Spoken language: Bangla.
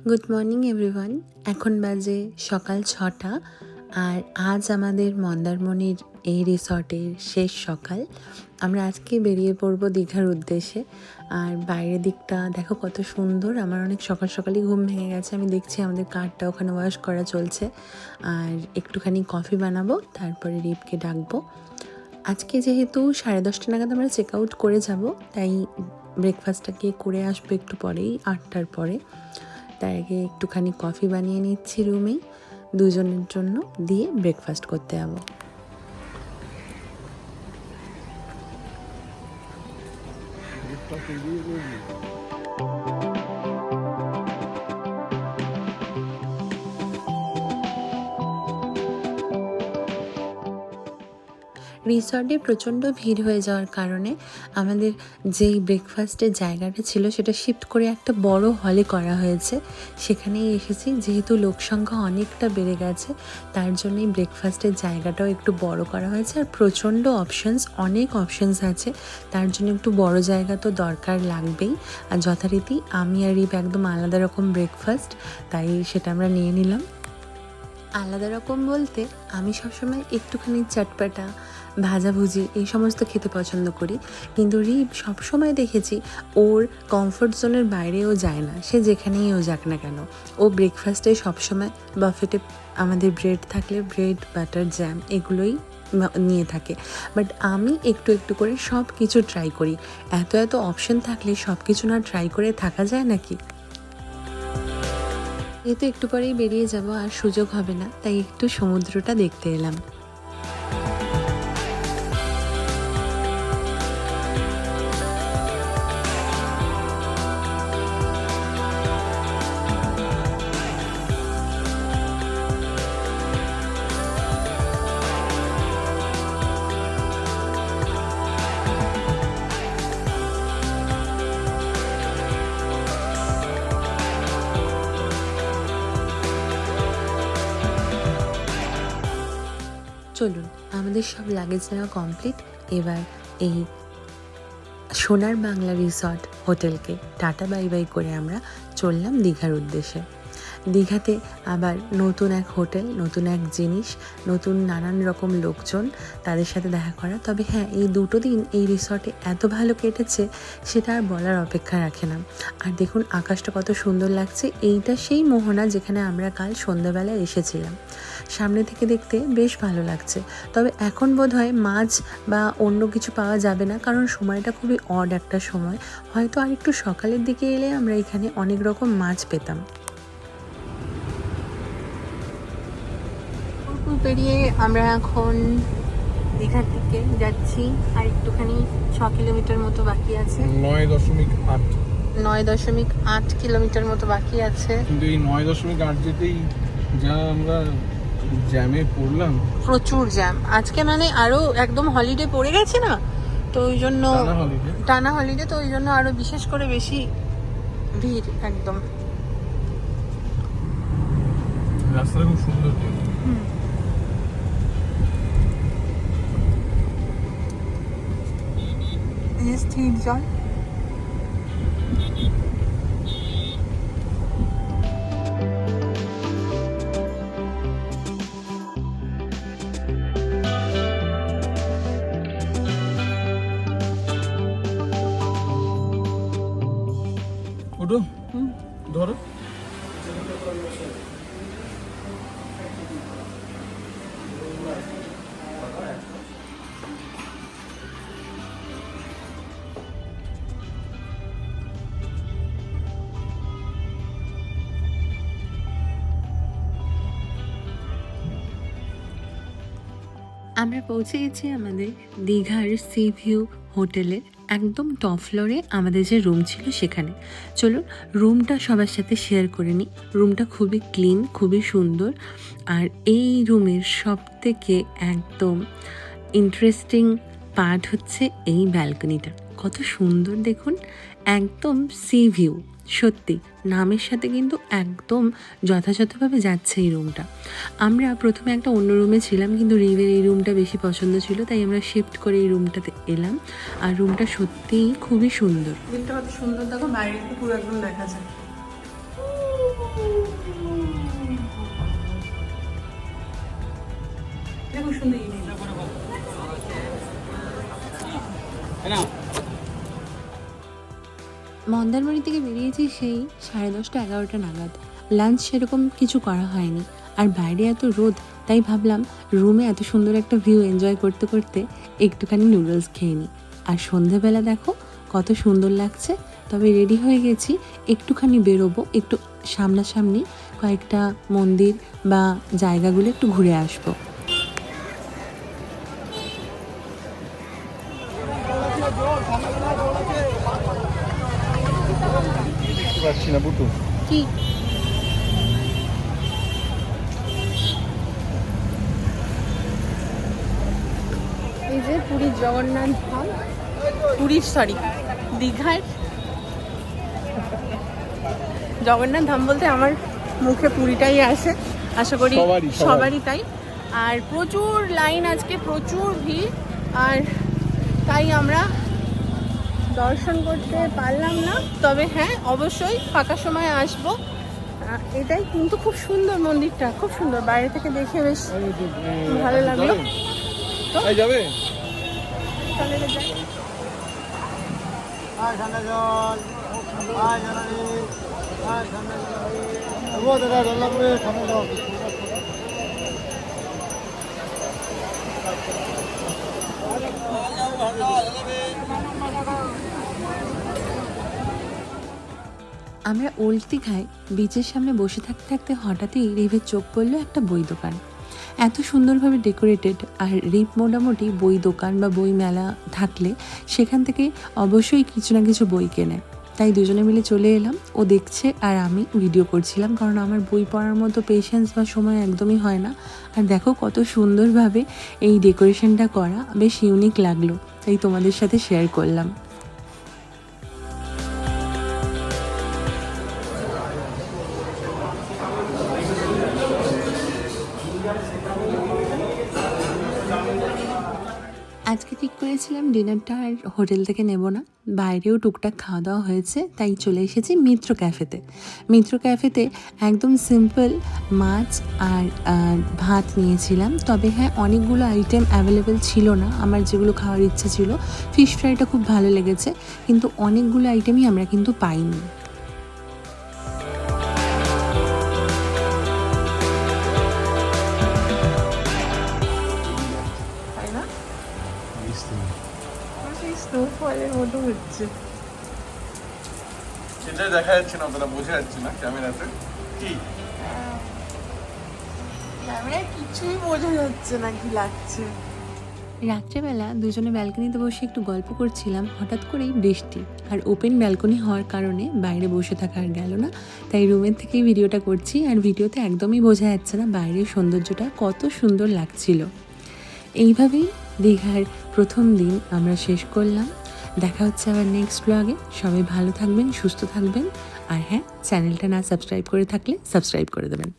গুড মর্নিং এভরিওয়ান এখন বাজে সকাল ছটা, আর আজ আমাদের মন্দারমণির এই রিসর্টের শেষ সকাল। আমরা আজকে বেরিয়ে পড়ব দীঘার উদ্দেশ্যে। আর বাইরের দিকটা দেখো কত সুন্দর। আমার অনেক সকাল সকালই ঘুম ভেঙে গেছে। আমি দেখছি আমাদের কারটা ওখানে ওয়াশ করা চলছে। আর একটুখানি কফি বানাবো, তারপরে রিপকে ডাকবো। আজকে যেহেতু সাড়ে দশটা নাগাদ আমরা চেক আউট করে যাব, তাই ব্রেকফাস্টটা গিয়ে করে আসব একটু পরেই, আটটার পরে। তার আগে একটুখানি কফি বানিয়ে নিচ্ছি রুমেই। দুজনের জন্য দিয়ে ব্রেকফাস্ট করতে যাব। রিসর্টে প্রচণ্ড ভিড় হয়ে যাওয়ার কারণে আমাদের যেই ব্রেকফাস্টের জায়গাটা ছিল, সেটা শিফট করে একটা বড় হলে করা হয়েছে। সেখানেই এসেছি। যেহেতু লোক সংখ্যা অনেকটা বেড়ে গেছে, তার জন্যই ব্রেকফাস্টের জায়গাটাও একটু বড় করা হয়েছে। আর প্রচণ্ড অপশনস অনেক অপশনস আছে। তার জন্য একটু বড় জায়গা তো দরকার লাগবেই। আর যথারীতি আমি আর রিপ একদম আলাদা রকম ব্রেকফাস্ট তাই সেটা আমরা নিয়ে নিলাম। আলাদা রকম বলতে আমি সবসময় একটুখানি চটপাটা, ভাজাভুজি এই সমস্ত খেতে পছন্দ করি। কিন্তু রিপ সবসময় দেখেছি ওর কমফোর্ট জোনের বাইরেও যায় না, সে যেখানেই ও যাক না কেন। ও ব্রেকফাস্টে সবসময় বাফেটে আমাদের ব্রেড থাকলে ব্রেড বাটার জ্যাম এগুলোই নিয়ে থাকে। বাট আমি একটু একটু করে সব কিছু ট্রাই করি। এত এত অপশন থাকলে সব কিছু না ট্রাই করে থাকা যায় নাকি? যেহেতু একটু পরেই বেরিয়ে যাব আর সুযোগ হবে না তাই একটু সমুদ্রটা দেখতে এলাম। চলুন, আমাদের সব লাগেজ নেওয়া কমপ্লিট এবার এই সোনার বাংলা রিসর্ট হোটেলকে টাটা বাই বাই করে আমরা চললাম দীঘার উদ্দেশ্যে। দীঘাতে আবার নতুন এক হোটেল, নতুন এক জিনিস, নতুন নানান রকম লোকজন তাদের সাথে দেখা করা। তবে হ্যাঁ এই দুটো দিন এই রিসর্টে এত ভালো কেটেছে সেটা আর বলার অপেক্ষা রাখে না। আর দেখুন, আকাশটা কত সুন্দর লাগছে, এইটা সেই মোহনা যেখানে আমরা কাল সন্ধ্যাবেলায় এসেছিলাম। সামনে থেকে দেখতে বেশ ভালো লাগছে। তবে এখন বোধ হয় মাছ বা অন্য কিছু পাওয়া যাবে না, কারণ সময়টা খুবই অড একটা সময়। হয়তো আর একটু সকালের দিকে এলে আমরা এখানে অনেক রকম মাছ পেতাম। পেরিয়ে আমরা এখন দীঘার দিকে যাচ্ছি আর একটুখানি ছ কিলোমিটার মতো বাকি আছে। নয় দশমিক আট। নয় দশমিক আট কিলোমিটার মতো বাকি আছে। কিন্তু এই নয় দশমিক আট যেতেই যা আমরা জ্যামে পড়লাম। প্রচুর জ্যাম। আজকে মানে আরও একদম হলিডে পড়ে গেছে না? তো ওই জন্য টানা হলিডে তো ওই জন্য আরও বিশেষ করে বেশি ভিড় একদম। রাস্তাটা খুব সুন্দর কিন্তু। এই যে স্থির জল ওটো ধরো। আমরা পৌঁছে গেছি আমাদের দীঘার সি ভিউ হোটেলে একদম টপ ফ্লোরে আমাদের যে রুম ছিল সেখানে। চলুন রুমটা সবার সাথে শেয়ার করে নিই। রুমটা খুবই ক্লিন খুবই সুন্দর। আর এই রুমের সব থেকে একদম ইন্টারেস্টিং পার্ট হচ্ছে এই ব্যালকনিটা কত সুন্দর দেখুন, একদম সি ভিউ সত্যি নামের সাথে কিন্তু একদম যথাযথভাবে যাচ্ছে এই রুমটা আমরা প্রথমে একটা অন্য রুমে ছিলাম কিন্তু রিভের এই রুমটা বেশি পছন্দ ছিল তাই আমরা শিফট করে এই রুমটাতে এলাম। আর রুমটা সত্যিই খুবই সুন্দর। সুন্দর দেখো বাইরে পুরো দেখা যায়। সুন্দর মন্দারমণি থেকে বেরিয়েছি সেই সাড়ে দশটা, এগারোটা নাগাদ। লাঞ্চ সেরকম কিছু করা হয়নি। আর বাইরে এত রোদ, তাই ভাবলাম রুমে এত সুন্দর একটা ভিউ এনজয় করতে করতে একটুখানি নুডলস খেয়ে নিই আর সন্ধেবেলা দেখো, কত সুন্দর লাগছে। তবে রেডি হয়ে গেছি, একটুখানি বেরোবো, একটু সামনাসামনি কয়েকটা মন্দির বা জায়গাগুলো একটু ঘুরে আসব। না বুটু কি? এই যে পুরীর জগন্নাথ ধাম। পুরীর সরি দীঘার। জগন্নাথ ধাম বলতে আমার মুখে পুরীটাই আসে। আশা করি সবারই তাই। আর প্রচুর লাইন আজকে প্রচুর ভিড়। আর তাই আমরা দর্শন করতে পারলাম না তবে হ্যাঁ অবশ্যই ফাঁকা সময় আসব এটাই কিন্তু খুব সুন্দর মন্দিরটা খুব সুন্দর বাইরে থেকে দেখে বেশ ভালো লাগল। যাবে ঠান্ডা আমরা ওল্ড দীঘায় বিচের সামনে বসে থাকতে থাকতে হঠাৎই রিভের চোখ পড়ল একটা বই দোকান। এত সুন্দরভাবে ডেকোরেটেড আর রিপ মোটামুটি বই দোকান বা বই মেলা থাকলে সেখান থেকে অবশ্যই কিছু না কিছু বই কেনে। তাই দুজনে মিলে চলে এলাম, ও দেখছে আর আমি ভিডিও করছিলাম কারণ আমার বই পড়ার মতো পেশেন্স বা সময় একদমই হয় না। আর দেখো কত সুন্দরভাবে এই ডেকোরেশনটা করা বেশ ইউনিক লাগল, তাই তোমাদের সাথে শেয়ার করলাম। করেছিলাম ডিনারটা আর হোটেল থেকে নেব না। বাইরেও টুকটাক খাওয়া দাওয়া হয়েছে, তাই চলে এসেছি মিত্র ক্যাফেতে। মিত্র ক্যাফেতে একদম সিম্পল মাছ আর ভাত নিয়েছিলাম। তবে হ্যাঁ অনেকগুলো আইটেম অ্যাভেলেবেল ছিল না, আমার যেগুলো খাওয়ার ইচ্ছে ছিল। ফিশ ফ্রাইটা খুব ভালো লেগেছে, কিন্তু অনেকগুলো আইটেমই আমরা কিন্তু পাইনি। মতো হচ্ছে। সেটাই দেখা যাচ্ছে না অতটা বোঝা যাচ্ছে না ক্যামেরাতে। কি? ক্যামেরায় কিছুই বোঝা যাচ্ছে না কি লাগছে। রাত্রেবেলা দুজনে ব্যালকনিতে বসে একটু গল্প করছিলাম হঠাৎ করেই বৃষ্টি আর ওপেন ব্যালকনি হওয়ার কারণে বাইরে বসে থাকা আর গেল না। তাই রুমের থেকেই ভিডিওটা করছি আর ভিডিওতে একদমই বোঝা যাচ্ছে না বাইরের সৌন্দর্যটা কত সুন্দর লাগছিল। এইভাবেই দীঘার প্রথম দিন আমরা শেষ করলাম। দেখা হচ্ছে আবার নেক্সট ব্লগে সবাই ভালো থাকবেন, সুস্থ থাকবেন। আর হ্যাঁ চ্যানেলটা না সাবস্ক্রাইব করে থাকলে সাবস্ক্রাইব করে দেবেন।